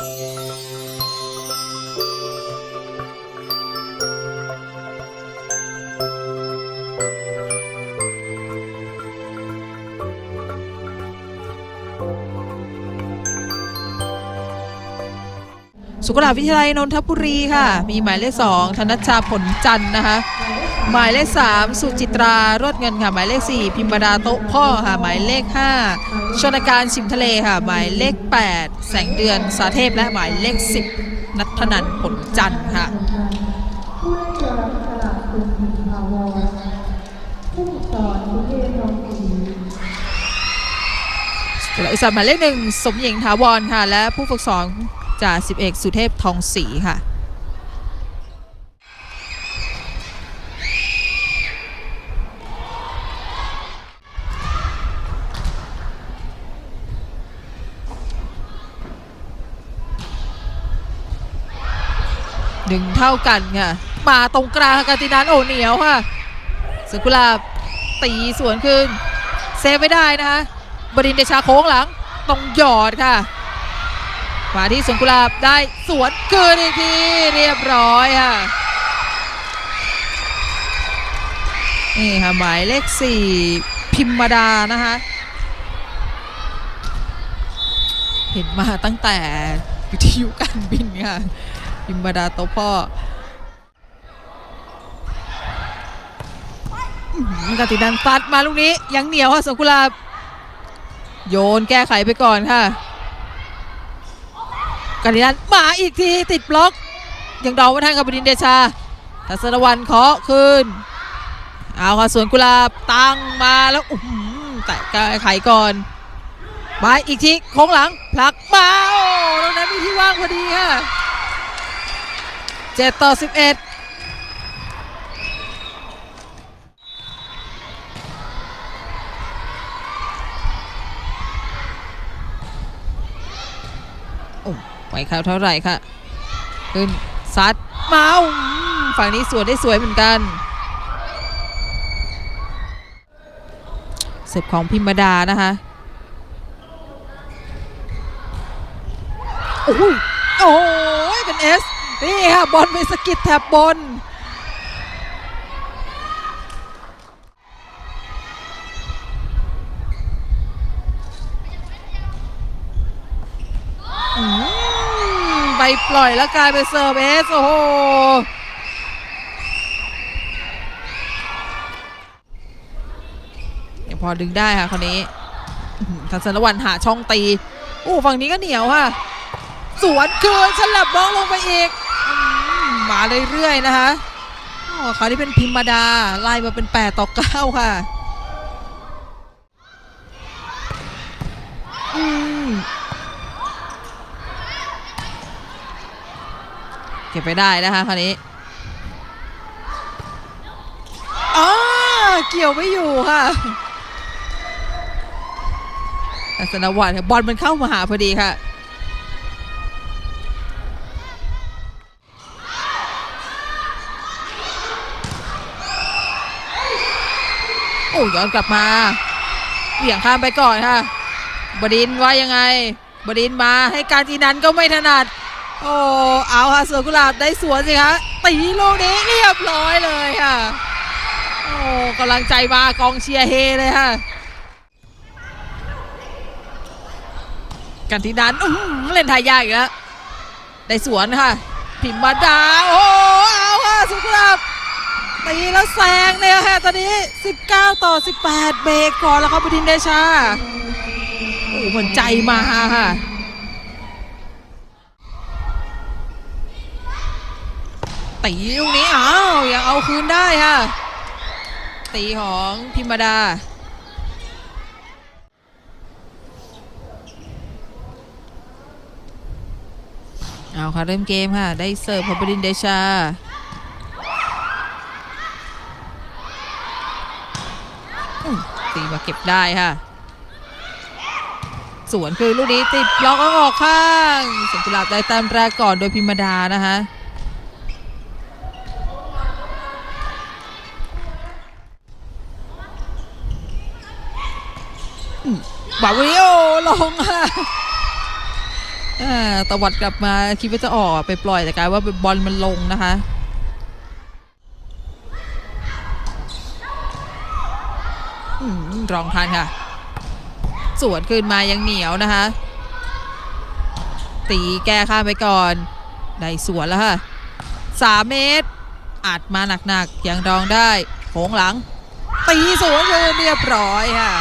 Thank you. สุขลาวิทยาลัยนนทบุรีค่ะ มีหมายเลขสองธนชาผลจันทร์นะคะ หมายเลขสามสุจิตรารวดเงินค่ะหมายเลขสี่พิมบดาโต๊ะพ่อค่ะหมายเลขห้าชนการชิมทะเลค่ะ หมายเลขแปดแสงเดือนสาเทพและหมายเลขสิบนัทนันผลจันทร์ค่ะผู้ได้เจอรับสลากคุณหญิงภาวรผู้ฝึกสอนวิเทศทองศรีและอุตสาหหมายเลขหนึ่งสมหญิงถาวรค่ะ และผู้ฝึกสอน จ่าสิบเอกสุเทพทองศรีค่ะหนึ่งเท่ากันค่ะมาตรงกลางกาตินานโอเหนียวค่ะสุกุลาตีสวนคืนเซฟไม่ได้นะคะบดินเดชาโค้งหลังตรงหยอดค่ะ มาที่สวนกุหลาบได้สวนคืนอีกทีเรียบร้อยค่ะนี่ค่ะหมายเลขสี่พิมมาดานะคะเห็นมาตั้งแต่วิทยุการบินค่ะพิมมาดาโตพ่อกาตินันตัดมาลูกนี้ยังเหนียวค่ะสวนกุหลาบโยนแก้ไขไปก่อนค่ะ กันดินันมาอีกทีติดบล็อก ยังเดาไม่ทันกับบดินเดชาทัศนวันเคาะคืนเอาค่ะสวนกุลาบตั้งมาแล้วอื้อหือแต่กไขก่อนมาอีกทีโค้งหลังผลักมาโอ้ตรงนั้นมีที่ว่างพอดีค่ะเจ็ดต่อสิบเอ็ดโอ้ ไหวข่าเท่าไหร่ค่ะขึ้นซัดเมาฝั่งนี้สวนได้สวยเหมือนกันเสิร์ฟของพิมพ์ดานะคะโอ้ยโอ้ยเป็นเอสนี่ค่ะบอลไปสกิดแถบบน อืม ไปปล่อยแล้วกลายเป็นเซอร์ฟเบสโอ้โหยังพอดึงได้ค่ะคนนี้ทัศนวันหาช่องตีโอ้ฝั่งนี้ก็เหนียวค่ะ สวนคืนฉลับน้องลงไปอีกอมมาเรื่อยๆนะคะโอ้เขาวนี่เป็นพิมมาดา ไล่มาเป็น 8 ต่อ 9 ค่ะ อืม ก็บไปได้นะคะคราวนี้อ๋อเกี่ยวไม่อยู่ค่ะอัศนวัฒน์ค่ะบอลมันเข้ามาหาพอดีค่ะโอ้ย้อนกลับมาเหวี่ยงข้ามไปก่อนค่ะ บดินทร์ว่ายังไง บดินทร์มาให้การจีนันก็ไม่ถนัด โอ้เอาค่ะสวนกุหลาบได้สวนสิคะตีลูกนี้เรียบร้อยเลยค่ะโอ้กำลังใจมากองเชียร์เฮเลยค่ะกันทีนันอื้อหือเล่นทายากอีกแล้วได้สวนค่ะ พิมพ์มาดาโอ้เอาค่ะสวนกุหลาบตีแล้วแซงเลยค่ะตอนนี้ 19 ต่อ 18 เบรกก่อนแล้วครับบดินเดชาโอ้เหมือนใจมาค่ะ ตีลูกนี้อ้าวยังเอาคืนได้ค่ะ ตีของพิมดา เอาค่ะ เริ่มเกมค่ะ ได้เสิร์ฟพบดินเดชา ตีมาเก็บได้ค่ะ สวนคือลูกนี้ติดบล็อกอออกข้างสมกุหลาบได้ต้มแรกก่อนโดยพิมดานะคะ บาวิโอลงค่ะตวัดกลับมาคิดว่าจะออกไปปล่อยแต่กลายว่าบอลมันลงนะคะอรองทันค่ะ สวนคืนมายังเหนียวนะคะ ตีแก้ข้ามไปก่อน ได้สวนแล้วค่ะสามเมตร อัดมาหนักๆยังรองได้โค้งหลัง ตีสวนคืนเรียบร้อยค่ะ